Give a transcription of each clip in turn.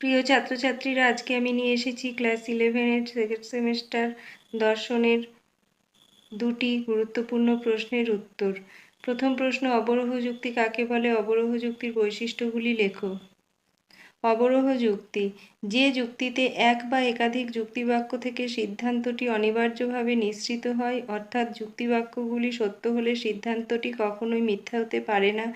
প্রিয় ছাত্রছাত্রীরা, আজকে আমি নিয়ে এসেছি ক্লাস ইলেভেনের সেকেন্ড সেমিস্টার দর্শনের দুটি গুরুত্বপূর্ণ প্রশ্নের উত্তর। প্রথম প্রশ্ন অবরোহ যুক্তি কাকে বলে? অবরোহ যুক্তির বৈশিষ্ট্যগুলি লেখো। অবরোহ যুক্তি। যে যুক্তিতে এক বা একাধিক যুক্তিবাক্য থেকে সিদ্ধান্তটি অনিবার্যভাবে নিশ্চিত হয়, অর্থাৎ যুক্তিবাক্যগুলি সত্য হলে সিদ্ধান্তটি কখনোই মিথ্যা হতে পারে না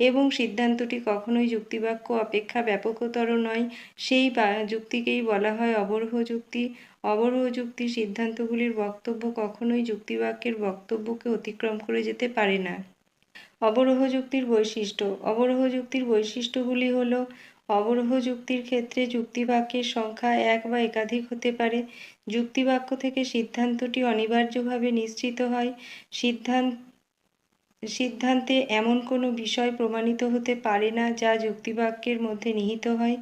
এবং সিদ্ধান্তটি কখনোই যুক্তিবাক্য অপেক্ষা ব্যাপকতর নয়। সেই যুক্তিকেই বলা হয় অবরোহ যুক্তি। অবরোহ যুক্তি সিদ্ধান্তগুলির বক্তব্য কখনোই যুক্তিবাক্যের বক্তব্যকে অতিক্রম করে যেতে পারে না। অবরোহ যুক্তির বৈশিষ্ট্য। অবরোহ যুক্তির বৈশিষ্ট্যগুলি হলো অবরোহ যুক্তির ক্ষেত্রে যুক্তিবাক্যের সংখ্যা এক বা একাধিক হতে পারে। যুক্তিবাক্য থেকে সিদ্ধান্তটি অনিবার্যভাবে নিশ্চিত হয়। সিদ্ধান্ত সিদ্ধান্তে এমন কোনো বিষয় প্রমাণিত হতে পারে না যা যুক্তিবাক্যের মধ্যে নিহিত হয়।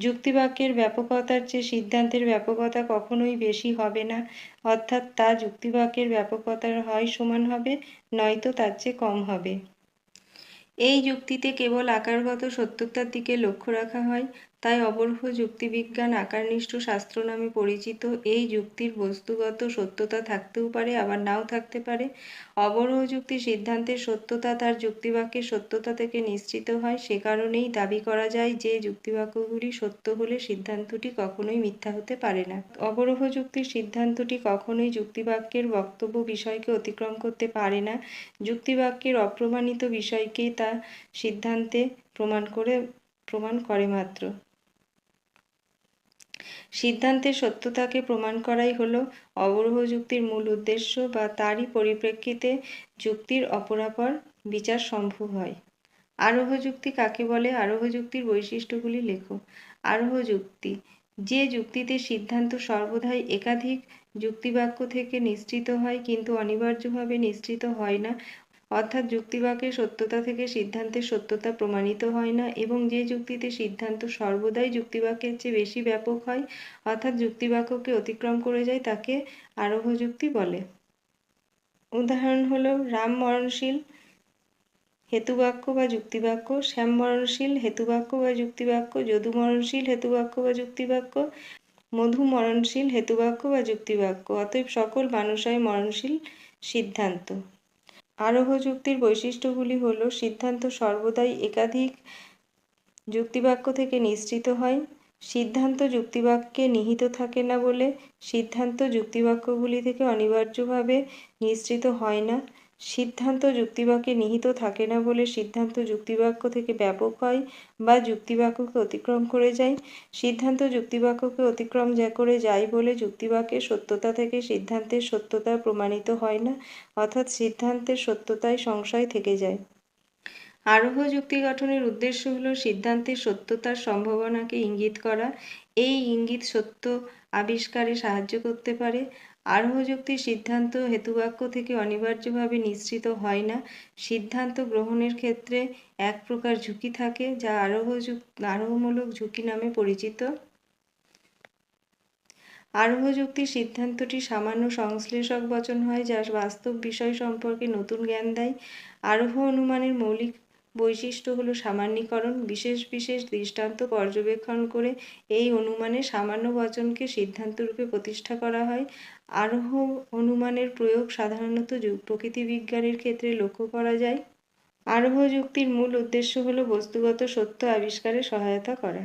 যুক্তিবাক্যের ব্যাপকতার চেয়ে সিদ্ধান্তের ব্যাপকতা কখনোই বেশি হবে না। অর্থাৎ তা যুক্তিবাক্যের ব্যাপকতার হয় সমান হবে, নয়তো তার চেয়ে কম হবে। এই যুক্তিতে কেবল আকারগত সত্যতার দিকে লক্ষ্য রাখা হয় তাই অবরোহ যুক্তিবিজ্ঞান, আকারনিষ্ঠ শাস্ত্র নামে পরিচিত এই যুক্তির বস্তুগত সত্যতা থাকতেও পারে, আবার নাও থাকতে পারে। অবরোহ যুক্তি সিদ্ধান্তের সত্যতা তার যুক্তিবাক্যের সত্যতা থেকে নিশ্চিত হয়। সে কারণেই দাবি করা যায় যে যুক্তিবাক্যগুলি সত্য হলে সিদ্ধান্তটি কখনোই মিথ্যা হতে পারে না। অবরোহ যুক্তির সিদ্ধান্তটি কখনোই যুক্তিবাক্যের বক্তব্য বিষয়কে অতিক্রম করতে পারে না। যুক্তিবাক্যের অপ্রমাণিত বিষয়কেই তা সিদ্ধান্তে প্রমাণ করে প্রমাণ করে মাত্র। সিদ্ধান্তের সত্যতাকে প্রমাণ করাই হলো অবরোহ যুক্তির মূল উদ্দেশ্য বা তারই পরিপ্রেক্ষিতে যুক্তির অপরাপর বিচার সম্ভব হয়। আরোহ যুক্তি কাকে বলে? আরোহ যুক্তির বৈশিষ্ট্যগুলি লেখো। আরোহ যুক্তি, যে যুক্তিতে সিদ্ধান্ত সর্বদাই একাধিক যুক্তিবাক্য থেকে নিশ্চিত হয় কিন্তু অনিবার্যভাবে নিশ্চিত হয় না অর্থাৎ যুক্তিবাক্যের সত্যতা থেকে সিদ্ধান্তের সত্যতা প্রমাণিত হয় না এবং যে যুক্তিতে সিদ্ধান্ত সর্বদাই যুক্তিবাক্যের চেয়ে বেশি ব্যাপক হয়, অর্থাৎ যুক্তিবাক্যকে অতিক্রম করে যায় তাকে আরোহ যুক্তি বলে। উদাহরণ হলো, রাম মরণশীল হেতুবাক্য বা যুক্তিবাক্য, শ্যাম মরণশীল হেতুবাক্য বা যুক্তিবাক্য, যদু মরণশীল হেতুবাক্য বা যুক্তিবাক্য, মধু মরণশীল হেতুবাক্য বা যুক্তিবাক্য। অতএব সকল মানুষই মরণশীল সিদ্ধান্ত। আরোহ যুক্তির বৈশিষ্ট্যগুলি হল, সিদ্ধান্ত সর্বদাই একাধিক যুক্তিবাক্য থেকে নিশ্চিত হয়। সিদ্ধান্ত যুক্তিবাক্যে নিহিত থাকে না বলে সিদ্ধান্ত যুক্তিবাক্যগুলি থেকে অনিবার্যভাবে নিশ্চিত হয় না। সিদ্ধান্ত যুক্তিবাক্যে নিহিত থাকে না বলে সিদ্ধান্ত যুক্তিবাক্য থেকে ব্যাপক হয় বা যুক্তিবাক্যকে অতিক্রম করে যায়। সিদ্ধান্ত যুক্তিবাক্যকে অতিক্রম যা করে যায় বলে যুক্তিবাক্যের সত্যতা থেকে সিদ্ধান্তের সত্যতা প্রমাণিত হয় না, অর্থাৎ সিদ্ধান্তের সত্যতায় সংশয় থেকে যায়। আরোহ যুক্তি গঠনের উদ্দেশ্য হল সিদ্ধান্তের সত্যতার সম্ভাবনাকে ইঙ্গিত করা। এই ইঙ্গিত সত্য আবিষ্কারে সাহায্য করতে পারে। আরোহ যুক্তির সিদ্ধান্ত হেতুবাক্য থেকে অনিবার্যভাবে নিশ্চিত হয় না। সিদ্ধান্ত গ্রহণের ক্ষেত্রে এক প্রকার ঝুঁকি থাকে, যা আরোহ আরোহমূলক ঝুঁকি নামে পরিচিত। আরোহ যুক্তির সিদ্ধান্তটি সামান্য সংশ্লেষক বচন হয়, যা বাস্তব বিষয় সম্পর্কে নতুন জ্ঞান দেয়। আরোহ অনুমানের মৌলিক বৈশিষ্ট্য হলো সামান্যীকরণ, বিশেষ বিশেষ দৃষ্টান্ত পর্যবেক্ষণ করে এই অনুমানে সামান্য বচনকে সিদ্ধান্তরূপে প্রতিষ্ঠা করা হয়। আরোহ অনুমানের প্রয়োগ সাধারণত যুগ প্রকৃতি বিজ্ঞানের ক্ষেত্রে লক্ষ্য করা যায়। আরোহ যুক্তির মূল উদ্দেশ্য হল বস্তুগত সত্য আবিষ্কারে সহায়তা করা।